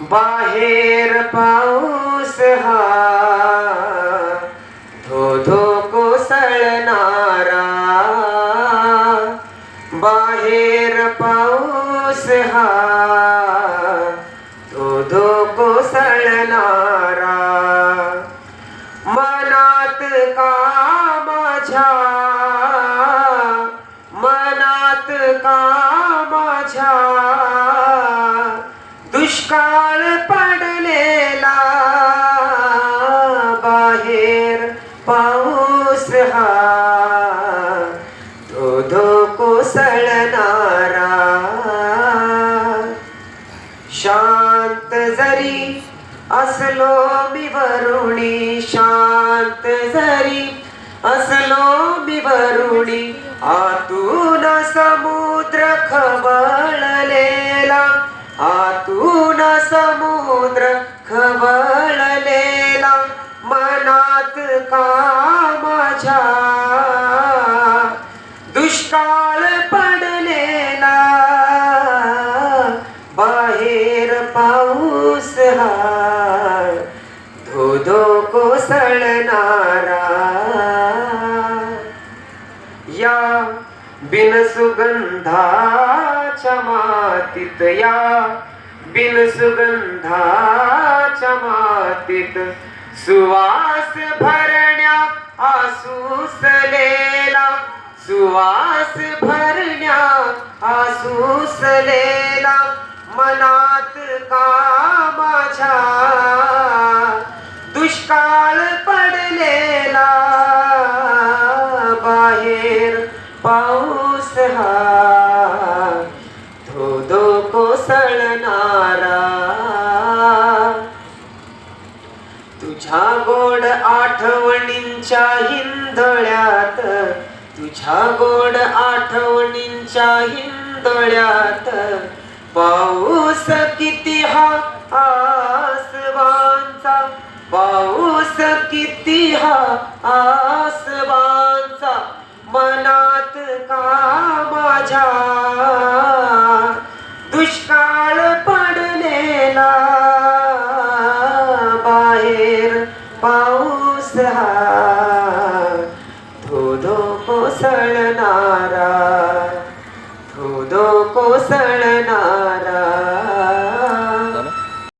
बाहेर पाऊस हा. धो धो कोसळणारा. बाहेर पाऊस हा. धो धो कोसळणारा. मनात का माझ्या? मनात का माझ्या? दुष्काळ पडलेला बाहेर पाऊस हा. तो धो कोसळणारा. शांत जरी असलो मी वरुणी शांत जरी असलो मी वरुणी आतून समुद्र खबर दुष्काळ पडलेला बाहेर पाऊस हा धो कोसळणारा. या बिनसुगंधाच्या मातीत या बिनसुगंधाच्या मातीत सुवास भरण्या आसूसलेला सुवास भरण्या आसूसलेला मनात का माझ्या? दुष्काळ पडलेला बाहेर पाऊस हा. धो धो कोसळणारा. तुझ्या गोड आठवणींच्या हिंदळ्यात तुझ्या गोड आठवणींच्या हिंदळ्यात पाऊस किती हा आसवांचा पाऊस किती हा आसवांचा मनात का माझ्या दुष्काळ पडलेला? बाहेर पाऊस हा कोसळणारा धो कोसळणारा